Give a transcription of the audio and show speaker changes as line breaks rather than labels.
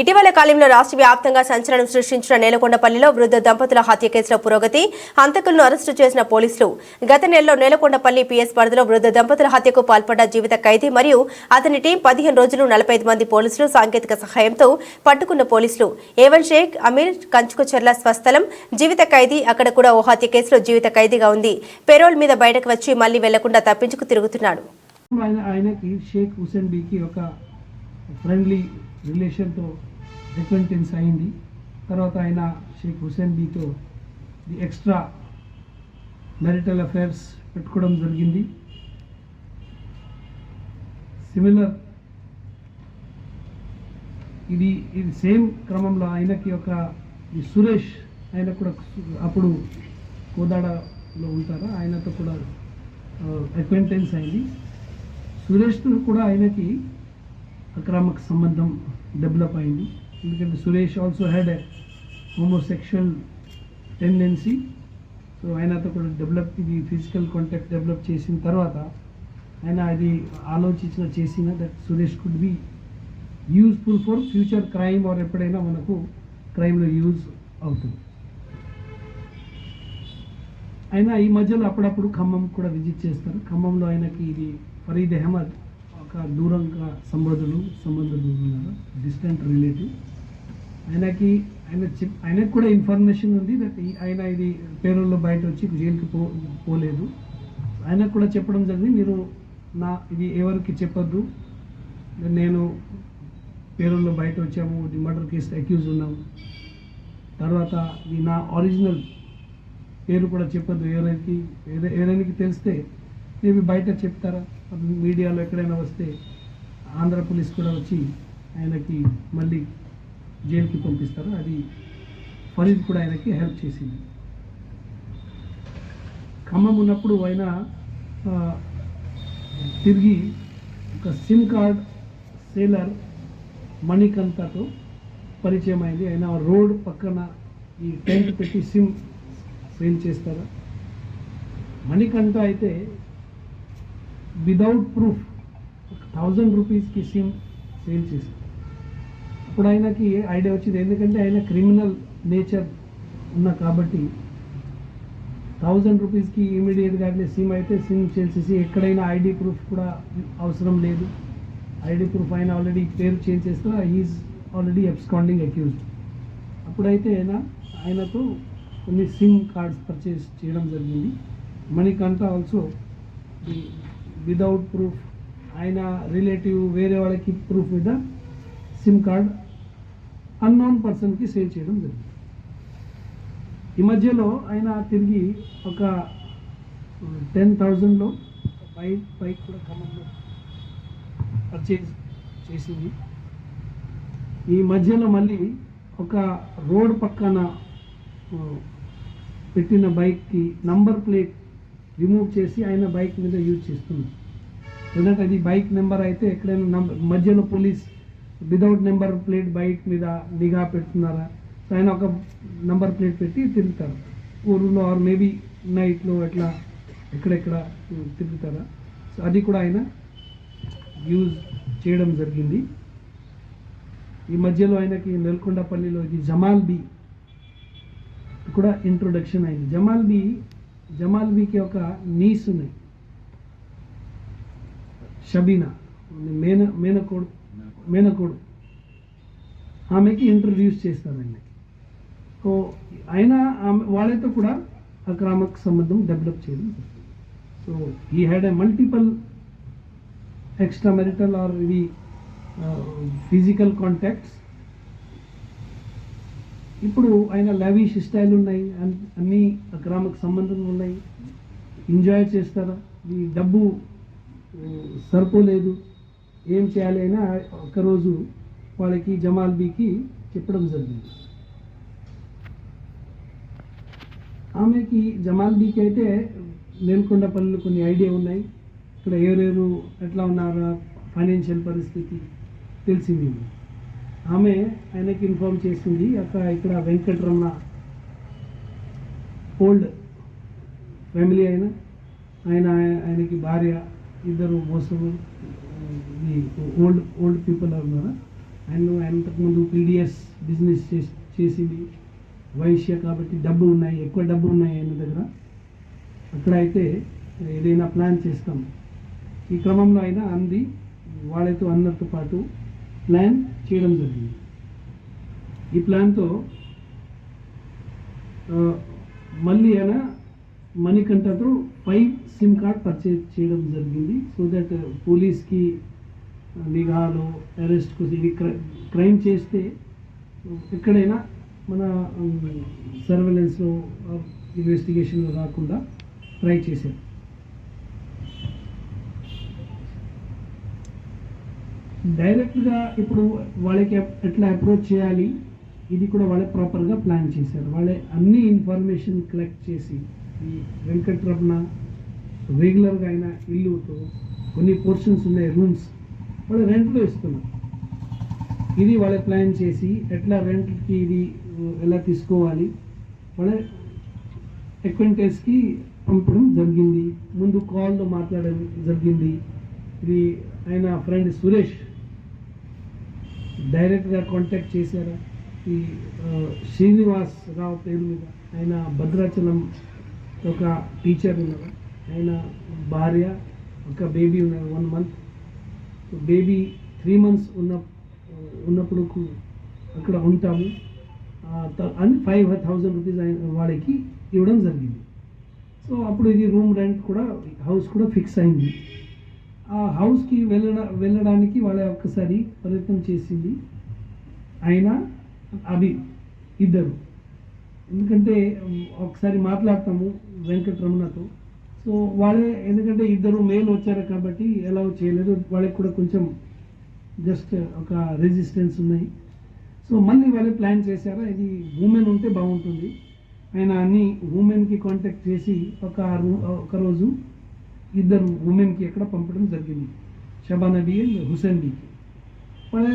ఇటీవల కాలంలో రాష్ట్ర వ్యాప్తంగా సంచలనం సృష్టించిన నేలకొండపల్లిలో వృద్ధ దంపతుల హత్య కేసుల పురోగతి హంతకులను అరెస్టు చేసిన పోలీసులు. గత నెలలో నేలకొండపల్లి పిఎస్ పరిధిలో వృద్ధ దంపతుల హత్యకు పాల్పడ్డ జీవిత ఖైదీ మరియు అతని టీం పదిహేను రోజులు నలభై ఐదు మంది పోలీసులు సాంకేతిక సహాయంతో పట్టుకున్న పోలీసులు. ఏవన్ షేక్ అమీర్ కంచుకుచెర్ల స్వస్థలం జీవిత ఖైదీ అక్కడ కూడా ఓ హత్య కేసులో జీవిత ఖైదీగా ఉంది. పెరోల్ మీద బయటకు వచ్చి మళ్ళీ వెళ్ళకుండా తప్పించుకు తిరుగుతున్నాడు.
ఆయనకి షేక్ హుసేన్ బీకి ఒక ఫ్రెండ్లీ రిలేషన్తో అక్వెంటెన్స్ అయింది. తర్వాత ఆయన షేక్ హుసేన్ బీతో ది ఎక్స్ట్రా మ్యారిటల్ అఫైర్స్ పెట్టుకోవడం జరిగింది. సిమిలర్ ఇది ఇది సేమ్ క్రమంలో ఆయనకి ఒక ఈ సురేష్ ఆయన కూడా అప్పుడు కోదాడలో ఉంటారా. ఆయనతో కూడా అక్వెంటెన్స్ అయింది. సురేష్తో కూడా ఆయనకి అక్రమక సంబంధం డెవలప్ అయింది. ఎందుకంటే Suresh also had a homosexual tendency so ఆయనతో కూడా డెవలప్ ఇది ఫిజికల్ కాంటాక్ట్ డెవలప్ చేసిన తర్వాత ఆయన అది ఆలోచించిన చేసిన that Suresh could be useful for future crime or ఎప్పుడైనా మనకు క్రైమ్లో యూజ్ అవుతుంది. ఆయన ఈ మధ్యలో అప్పుడప్పుడు ఖమ్మం కూడా విజిట్ చేస్తారు. ఖమ్మంలో ఆయనకి ఇది ఫరీద్ అహ్మద్ ఒక దూరంగా సంబంధులు సంబంధులు ఉన్నారు డిస్టెంట్ రిలేటివ్ ఆయనకి ఆయన చెప్ ఆయనకు కూడా ఇన్ఫర్మేషన్ ఉంది దట్ ఈ- ఆయన ఇది పేరుల్లో బయట వచ్చి జైలుకి పో పోలేదు. ఆయనకు కూడా చెప్పడం జరిగింది మీరు నా ఇది ఎవరికి చెప్పొద్దు. నేను పేరుల్లో బయట వచ్చాము ఇది మర్డర్ కేసు అక్యూజ్ ఉన్నాము. తర్వాత ఇది నా ఒరిజినల్ పేరు కూడా చెప్పొద్దు ఎవరికి ఏదైనా తెలిస్తే మేబీ బయట చెప్తారా? మీడియాలో ఎక్కడైనా వస్తే ఆంధ్ర పోలీస్ కూడా వచ్చి ఆయనకి మళ్ళీ జైలుకి పంపిస్తారు. అది ఫరీద్ కూడా ఆయనకి హెల్ప్ చేసింది. ఖమ్మం ఉన్నప్పుడు ఆయన తిరిగి ఒక సిమ్ కార్డ్ సేలర్ మణికంతతో పరిచయం అయింది. ఆయన రోడ్ పక్కన ఈ టెంట్ పెట్టి సిమ్ సేల్ చేస్తారా? మణికంఠ అయితే విదౌట్ ప్రూఫ్ థౌజండ్ రూపీస్కి సిమ్ సేల్ చేశారు. అప్పుడు ఆయనకి ఐడియా వచ్చింది. ఎందుకంటే ఆయన క్రిమినల్ నేచర్ ఉన్న కాబట్టి థౌజండ్ రూపీస్కి ఇమీడియట్గా అట్లే సిమ్ అయితే సిమ్ చేసేసి చేసి ఎక్కడైనా ఐడి ప్రూఫ్ కూడా అవసరం లేదు. ఐడి ప్రూఫ్ ఆయన ఆల్రెడీ పేరు చేంజ్ చేస్తే ఈజ్ ఆల్రెడీ ఎబ్స్కాండింగ్ అక్యూజ్డ్ అప్పుడైతే ఆయన ఆయనతో కొన్ని సిమ్ కార్డ్స్ పర్చేస్ చేయడం జరిగింది. మణికంఠ ఆల్సో విదౌట్ ప్రూఫ్ ఆయన రిలేటివ్ వేరే వాళ్ళకి ప్రూఫ్ మీద సిమ్ కార్డ్ అన్నోన్ పర్సన్కి సేల్ చేయడం జరిగింది. ఈ మధ్యలో ఆయన తిరిగి ఒక టెన్ థౌజండ్లో బైక్ బైక్ కూడా ఖమ్మంలో పర్చేజ్ చేసింది. ఈ మధ్యలో మళ్ళీ ఒక రోడ్ పక్కన పెట్టిన బైక్కి నంబర్ ప్లేట్ రిమూవ్ చేసి ఆయన బైక్ మీద యూజ్ చేస్తున్నారు ఎందుకంటే అది బైక్ నెంబర్ అయితే ఎక్కడైనా నంబర్ మధ్యలో police without number plate bike మీద నిఘా పెడుతున్నారా? సో ఆయన ఒక నంబర్ ప్లేట్ పెట్టి తిరుగుతారు. ఊరులో ఆర్ మేబీ నైట్లో ఎట్లా ఎక్కడెక్కడ తిరుగుతారా? సో అది కూడా ఆయన యూజ్ చేయడం జరిగింది. ఈ మధ్యలో ఆయనకి నెల్కొండపల్లిలో ఇది జమాల్ బి. కూడా ఇంట్రొడక్షన్ అయింది. జమాల్ బి జమాల్ బీకి ఒక నీస్ ఉన్నాయి. షబీనా మేన మేనకోడు మేనకోడు. ఆమెకి ఇంట్రడ్యూస్ చేస్తారు సో ఆయన ఆమె వాళ్ళతో కూడా అక్రమక సంబంధం డెవలప్ చేయడం సో ఈ had a multiple extra marital or ఇవి ఫిజికల్ కాంటాక్ట్స్ ఇప్పుడు ఆయన లవీష్ స్టైల్ ఉన్నాయి అన్- అన్ని గ్రామకు సంబంధం ఉన్నాయి. ఎంజాయ్ చేస్తారా? ఈ డబ్బు సరిపోలేదు ఏం చేయాలి అయినా ఒకరోజు వాళ్ళకి జమాల్ బీకి చెప్పడం జరిగింది. ఆమెకి జమాల్ బీకి అయితే పనులు కొన్ని ఐడియా ఉన్నాయి. ఇక్కడ ఎవరెవరు ఎట్లా ఉన్నారా ఫైనాన్షియల్ పరిస్థితి తెలిసింది. ఆమె ఆయనకి ఇన్ఫార్మ్ చేసింది. అక్కడ ఇక్కడ వెంకటరమణ ఓల్డ్ ఫ్యామిలీ ఆయన ఆయన ఆయనకి భార్య ఇద్దరు మోసము ఈ ఓల్డ్ ఓల్డ్ పీపుల్ ఉన్నారా? ఆయన అంతకుముందు పీడిఎస్ బిజినెస్ చేసి చేసింది వైశ్య కాబట్టి డబ్బు ఉన్నాయి ఎక్కువ డబ్బు ఉన్నాయి ఆయన దగ్గర. అక్కడ అయితే ఏదైనా ప్లాన్ చేస్తాం. ఈ క్రమంలో అయినా అంది వాళ్ళతో అందరితో పాటు ప్లాన్ చేయడం జరిగింది. ఈ ప్లాన్తో మళ్ళీ ఆయన మణికంఠతో ఫైవ్ సిమ్ కార్డ్ పర్చేజ్ చేయడం జరిగింది. సో దట్ పోలీస్కి నిఘాలు అరెస్ట్ కోసం ఇది క్రైమ్ చేస్తే ఎక్కడైనా మన సర్వేలెన్స్లో ఇన్వెస్టిగేషన్లో రాకుండా ట్రై చేశారు. డైరెక్ట్గా ఇప్పుడు వాళ్ళకి ఎట్లా అప్రోచ్ చేయాలి? ఇది కూడా వాళ్ళే ప్రాపర్గా ప్లాన్ చేశారు. వాళ్ళే అన్ని ఇన్ఫర్మేషన్ కలెక్ట్ చేసి ఈ వెంకటరమణ రెగ్యులర్గా అయిన ఇల్లుతో కొన్ని పోర్షన్స్ ఉన్నాయి రూమ్స్ వాళ్ళు రెంట్లో ఇస్తున్నారు. ఇది వాళ్ళే ప్లాన్ చేసి ఎట్లా రెంట్కి ఇది ఎలా తీసుకోవాలి? వాళ్ళ అక్వెంటెన్స్కి పంపడం జరిగింది. ముందు కాల్లో మాట్లాడడం జరిగింది. ఇది ఆయన ఫ్రెండ్ సురేష్. డైరెక్ట్గా కాంటాక్ట్ చేశారా? ఈ శ్రీనివాస్ రావు పేరు మీద. ఆయన భద్రాచలం ఒక టీచర్ ఉన్నారు ఆయన భార్య ఒక బేబీ ఉన్నారు one month. Baby three months ఉన్న ఉన్నప్పుడు అక్కడ ఉంటాము. త- అని ఫైవ్ థౌజండ్ రూపీస్ ఆయన వాళ్ళకి ఇవ్వడం జరిగింది. సో అప్పుడు ఇది రూమ్ రెంట్ కూడా హౌస్ కూడా ఫిక్స్ అయింది. ఆ హౌస్కి వెళ్ళడ వెళ్ళడానికి వాళ్ళ ఒక్కసారి ప్రయత్నం చేసింది ఆయన అభి ఇద్దరు. ఎందుకంటే ఒకసారి మాట్లాడతాము వెంకటరమణతో. సో వాళ్ళే ఎందుకంటే ఇద్దరు మేల్ వచ్చారు కాబట్టి ఎలా చేయలేదు. వాళ్ళకి కూడా కొంచెం జస్ట్ ఒక రెసిస్టెన్స్ ఉన్నాయి. సో మళ్ళీ వాళ్ళే ప్లాన్ చేశారా ఇది ఉమెన్ ఉంటే బాగుంటుంది. ఆయన అన్ని ఉమెన్కి కాంటాక్ట్ చేసి ఒక ఒకరోజు రోజు ఇద్దరు ఉమెన్కి ఎక్కడ పంపడం జరిగింది షబానా బి అండ్ హుసేన్ బికి వాళ్ళ